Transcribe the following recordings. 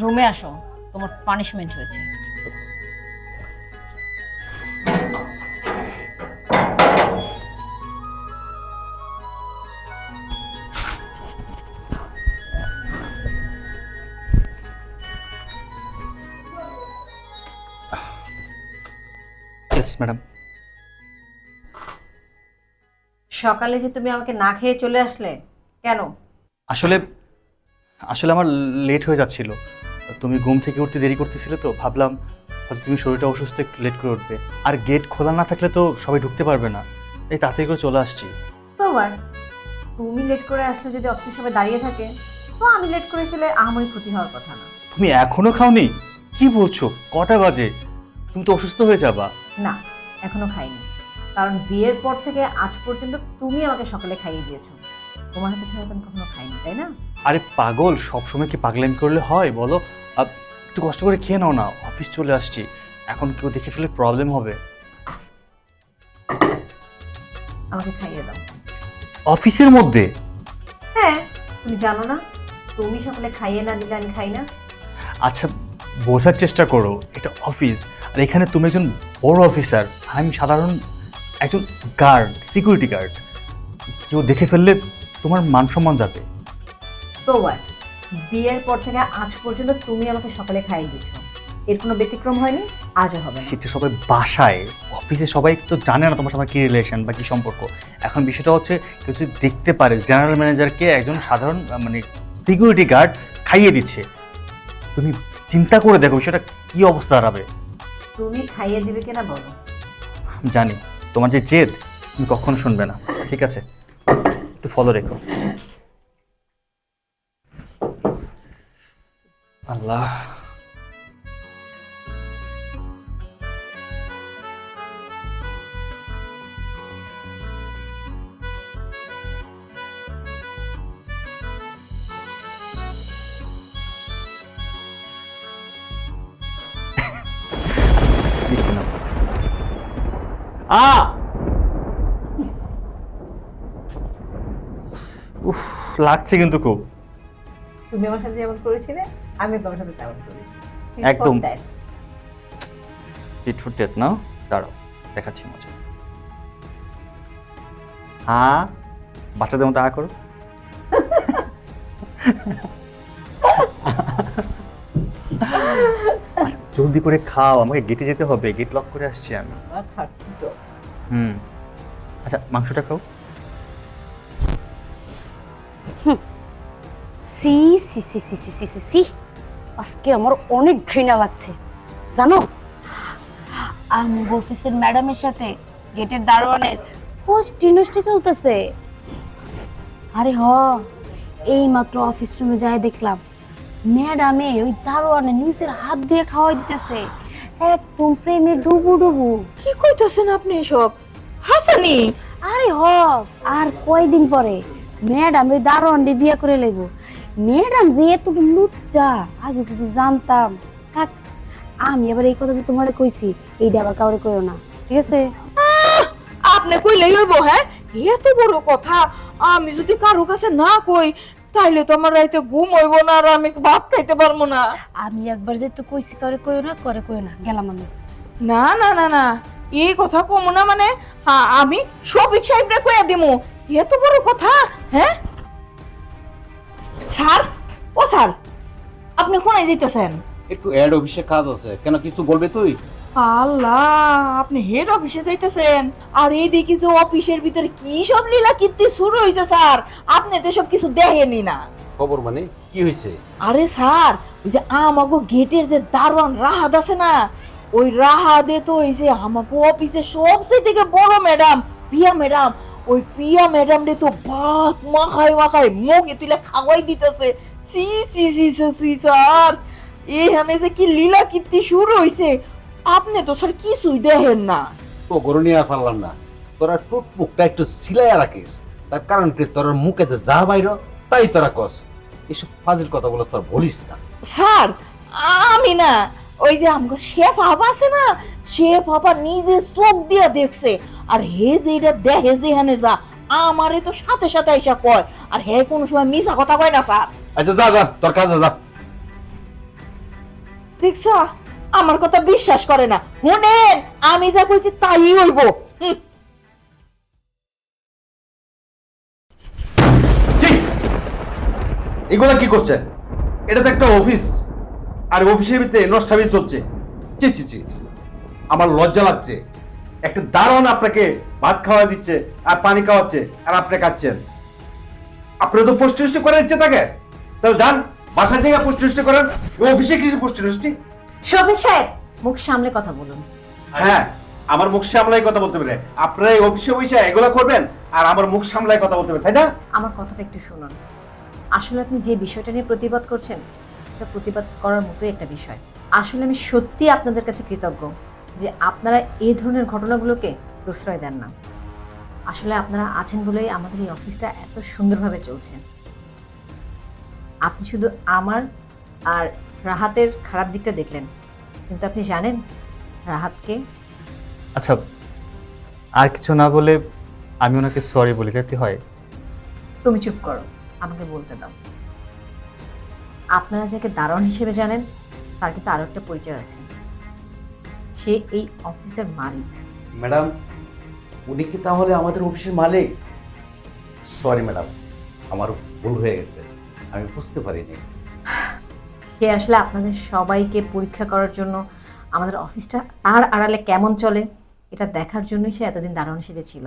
রুমে আসো তোমার পানিশমেন্ট হয়েছে। ম্যাডাম সকালে যে তুমি আমাকে না খেয়ে চলে আসলে কেন? আসলে আসলে আমার লেট হয়ে যাচ্ছিল। তুমি ঘুম থেকে উঠতে দেরি করতেছিলে তো ভাবলাম হয়তো তুমি শরীরটা অসুস্থ একটু লেট করে উঠবে। আর গেট খোলা না থাকলে তো সবাই ঢুকতে পারবে না। এই তাড়াতাড়ি করে চলে আসছি। তোমার তুমি লেট করে আসলে যদি অফিস সবাই দাঁড়িয়ে থাকে তো আমি লেট করে ফেলে আমারই ক্ষতি হওয়ার কথা না। তুমি এখনও খাওনি? কি বলছো? কটা বাজে? তুমি তো অসুস্থ হয়ে যাবা। না এখনও খাইনি। কারণ বিয়ের পর থেকে আজ পর্যন্ত তুমি আমাকে সকালে খাইয়ে দিয়েছ। তোমার হাতে ছাড়া তো আমি কখনো খাইনি তাই না? আরে পাগল সবসময় কি পাগলেন করলে হয়? বলো। একটু কষ্ট করে খেয়ে নাও না অফিস চলে আসছি। এখন কেউ দেখে ফেলে প্রবলেম হবে। আমাকে খাইয়ে দাও। অফিসের মধ্যে? হ্যাঁ তুমি জানো না তুমি সকালে খাইয়ে না দিলে আমি খাই না। আচ্ছা বোঝার চেষ্টা করো এটা অফিস। আর এখানে তুমি একজন বড় অফিসার আমি সাধারণ একজন গার্ড সিকিউরিটি গার্ড কেউ দেখে ফেললে তোমার মান সম্মান যাবে। তো? বিয়ের পর থেকে আজ পর্যন্ত তুমি আমাকে সকালে খাইয়ে এর কোনো ব্যতিক্রম হয়নি? আজও হবে না। সেটা সবাই বাসায় অফিসে সবাই তো জানে না তোমার সাথে কী রিলেশন বা কী সম্পর্ক। এখন বিষয়টা হচ্ছে কেউ যদি দেখতে পারে জেনারেল ম্যানেজারকে একজন সাধারণ আহ, মানে সিকিউরিটি গার্ড খাইয়ে দিচ্ছে তুমি চিন্তা করে দেখো বিষয়টা কী অবস্থা দাঁড়াবে। তুমি খাইয়ে দিবে কিনা বলো। জানি। তোমার যে জেদ তুমি কখনো শুনবে না। ঠিক আছে? একটু ফলো রেখো। আল্লাহ। আ! উফ লাগছে কিন্তু খুব। তুমি আমার সাথে যেমন করেছিলে আমি তোমার সাথে তেমন করি। একদম। ফিট ফুট দাঁড়াও দেখাচ্ছি মজা। বাচ্চাদের মতো হা করো। আচ্ছা, জলদি করে খাও আমাকে গেটে যেতে হবে গেট লক করে আসছি আমি। হুম। আচ্ছা মাংসটা খাও। সি সি সি সি সি সি সি। আজকে আমার অনেক ঘৃণা লাগছে। জানো? আমি অফিসের ম্যাডামের সাথে গেটের দারোয়ানের ফার্স্ট চলতেছে। আরে হ এই মাত্র অফিস রুমে যাই দেখলাম ম্যাডামে ওই দারোয়ানে নিজের হাত দিয়ে খাওয়াই দিতেছে। একদম প্রেমে ডুবু ডুবু। কি কইতাছেন আপনি এসব? হাসানি! আরে হ আর কয়দিন পরে ম্যাডাম ওই দারোয়ানটি বিয়ে করে লেব ম্যাডাম যে এত লুচ্চা আগে যদি জানতাম। থাক আমি আবার এই কথা যে তোমারে কইছি এইটা আবার কাউরে কইও না ঠিক আছে? আপনি কইলেই হইব হ্যাঁ? এত বড় কথা আমি যদি কারও কাছে না কই তাইলে তো আমার রাইতে ঘুম হইব না আর আমি ভাত খাইতে পারব না। আমি একবার যে তো কইছি কাউরে কইও না করে কইও না গেলাম আমি। না না না না এই কথা কমু না মানে হ্যাঁ আমি শফিক সাহেবরে কইয়া দিমু। এত বড় কথা হ্যাঁ? স্যার? ও স্যার আপনি কোনায় যাইতেছেন? একটু অ্যাড অফিসে কাজ আছে। কেন কিছু বলবে তুই? আল্লাহ আপনি হেড অফিসে যাইতেছেন? আর এই দেখি যে অফিসের ভিতরে কি সব লীলা কীর্তি শুরু হয়েছে স্যার? আপনি তো সব কিছু দেখেনি না। খবর মানে? কি হয়েছে আরে স্যার ওই যে আমাগো গেটের যে দারোয়ান রাহাত আছে না ওই রাহাদে তো ওই যে আমাকে অফিসে সবচেয়ে থেকে বড় ম্যাডাম পিয়া ম্যাডাম ওই পিয়া ম্যাডাম রে তো ভাত মাখাই মাখাই মুখে তুলে খাওয়াই দিতেছে। সি সি সি সি স্যার। এখানে যে কি লীলা কীর্তি শুরু হয়েছে আপনি তো স্যার কিছুই দেখেন না। তো গরু নিয়ে পারলাম না। তোরা টুট মুখটা একটু সিলাইয়া রাখিস। তার কারণ কি? তোর মুখে যা বাইর তাই তোরা কস। এসব ফাজিল কথাগুলো তোর বলিস না। স্যার আমি না ওই যে আমাকে শেফ হাবা আছে না শেফ হাবা নিজে চোখ দিয়ে দেখছে। আর হে যে এটা দেখে যেখানে যা আমারে তো সাথে সাথে এসে কয়। আর হে কোনো সময় মিছা কথা কয় না স্যার। আচ্ছা যা যা তোর কাজে যা। দেখছা? আমার কথা বিশ্বাস করে না। শুনেন আমি যা কইছি তাই হইব। এগুলা কি করছেন এটা তো একটা অফিস। আর অফিসের ভিতরে নষ্টামি চলছে। চি চি চি আমার লজ্জা লাগছে। একটা দারোয়ান আপনাকে ভাত খাওয়া দিচ্ছে আর পানি খাওয়াচ্ছে আর আপনি খাচ্ছেন। আপনি তো পোস্টিষ্টি করে দিচ্ছে তাকে। তাহলে যান বাসার জায়গায় পোস্টিষ্টি করেন এই অফিসে কিছু পোস্টিষ্টি শফিক সাহেব মুখ সামলে কথা বলুন। হ্যাঁ আমার মুখ সামলাই কথা বলতে পারে আপনারা এই অফিসে বসে এগুলা করবেন আর আমার মুখ সামলাই কথা বলতে পারে তাই না? আমার কথাটা একটু শুনুন। আসলে আপনি যে বিষয়টা নিয়ে প্রতিবাদ করছেন সেটা প্রতিবাদ করার মতোই একটা বিষয়। আসলে আমি সত্যি আপনাদের কাছে কৃতজ্ঞ। যে আপনারা এই ধরনের ঘটনাগুলোকে প্রশ্রয় দেন না। আসলে আপনারা আছেন বলেই আমাদের এই অফিসটা এত সুন্দরভাবে চলছে। আপনি শুধু আমার আর রাহাতের খারাপ দিকটা দেখলেন। কিন্তু আপনি জানেন রাহাতকে? আচ্ছা আর কিছু না বলে আমি ওনাকে সরি বলে যেতে হয়? তুমি চুপ করো আমাকে বলতে দাও। আপনারা যাকে দারোয়ান হিসেবে জানেন তার কিন্তু আরও একটা পরিচয় আছে। সে এই অফিসের মালিক। ম্যাডাম উনি কি তাহলে আমাদের অফিসের মালিক? সরি ম্যাডাম আমার ভুল হয়ে গেছে। আমি বুঝতে পারিনি। সে আসলে আপনাদের সবাইকে পরীক্ষা করার জন্য আমাদের অফিসটা তার আড়ালে কেমন চলে এটা দেখার জন্যই সে এতদিন দারোয়ান হিসেবে ছিল।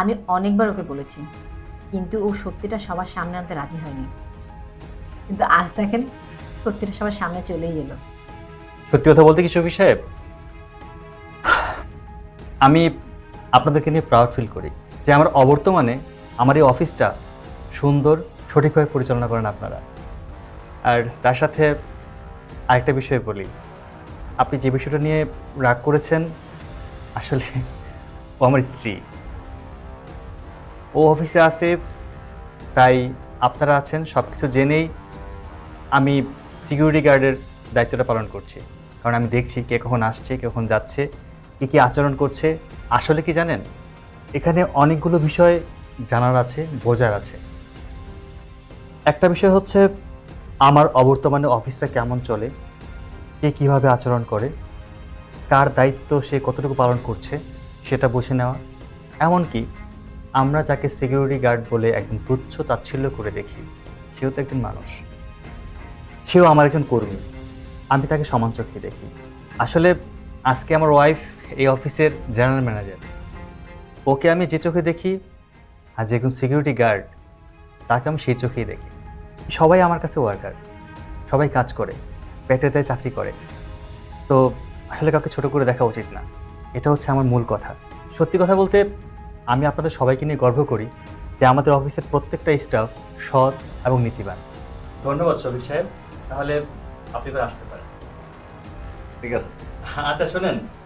আমি অনেকবার ওকে বলেছি কিন্তু ও সত্যিটা সবার সামনে আনতে রাজি হয়নি। কিন্তু আজ দেখেন সত্যিটা সবার সামনে চলেই এলো। সত্যি কথা বলতে কি শফি সাহেব? আমি আপনাদেরকে নিয়ে প্রাউড ফিল করি যে আমার অবর্তমানে আমার এই অফিসটা সুন্দর, সঠিকভাবে পরিচালনা করেন আপনারা। আর তার সাথে আরেকটা বিষয় বলি। আপনি যে বিষয়টা নিয়ে রাগ করেছেন, আসলে ও আমার স্ত্রী। ও অফিসে আছে, তাই আপনারা আছেন সব কিছু জেনেই আমি সিকিউরিটি গার্ডের দায়িত্বটা পালন করছি। কারণ আমি দেখছি কে কখন আসছে, কে কখন যাচ্ছে। কী কী আচরণ করছে, আসলে কি জানেন? এখানে অনেকগুলো বিষয় জানার আছে, বোঝার আছে। একটা বিষয় হচ্ছে, আমার অবর্তমানে অফিসটা কেমন চলে, কে কীভাবে আচরণ করে, কার দায়িত্ব সে কতটুকু পালন করছে, সেটা বুঝে নেওয়া। এমনকি আমরা যাকে সিকিউরিটি গার্ড বলে একদম তুচ্ছ তাচ্ছিল্য করে দেখি, সেও তো একজন মানুষ। সেও আমার একজন কর্মী। আমি তাকে সমান চোখে দেখি। আসলে আজকে আমার ওয়াইফ এই অফিসের জেনারেল ম্যানেজার। ওকে আমি যে চোখে দেখি আর যে একজন সিকিউরিটি গার্ড তাকে আমি সেই চোখেই দেখি। সবাই আমার কাছে ওয়ার্কার সবাই কাজ করে পেটে দেয় চাকরি করে। তো আসলে কাউকে ছোট করে দেখা উচিত না। এটা হচ্ছে আমার মূল কথা। সত্যি কথা বলতে আমি আপনাদের সবাইকে নিয়ে গর্ব করি যে আমাদের অফিসের প্রত্যেকটা স্টাফ সৎ এবং নীতিবান। ধন্যবাদ শফিক সাহেব। তাহলে আপনি এবার আসতে পারেন। ঠিক আছে। আচ্ছা শোনেন।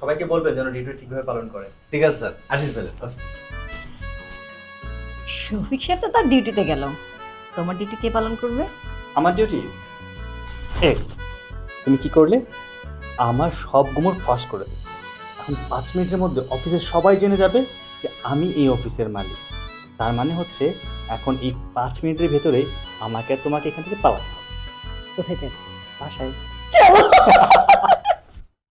সবাইকে বলবেন যেন ডিউটি ঠিকভাবে পালন করে। ঠিক আছে স্যার। আসিস তাহলে স্যার। শফিক সাহেব তো তার ডিউটিতে গেল। তোমার ডিউটি কে পালন করবে? আমার ডিউটি? এ তুমি কি করলে? আমার সব গুমর ফাঁস করে দিলে। এখন পাঁচ মিনিটের মধ্যে অফিসের সবাই জেনে যাবে যে আমি এই অফিসের মালিক। তার মানে হচ্ছে এখন এই পাঁচ মিনিটের ভেতরে আমাকে আর তোমাকে এখান থেকে পালাতে হবে। কোথায় যাবে? বাসায়?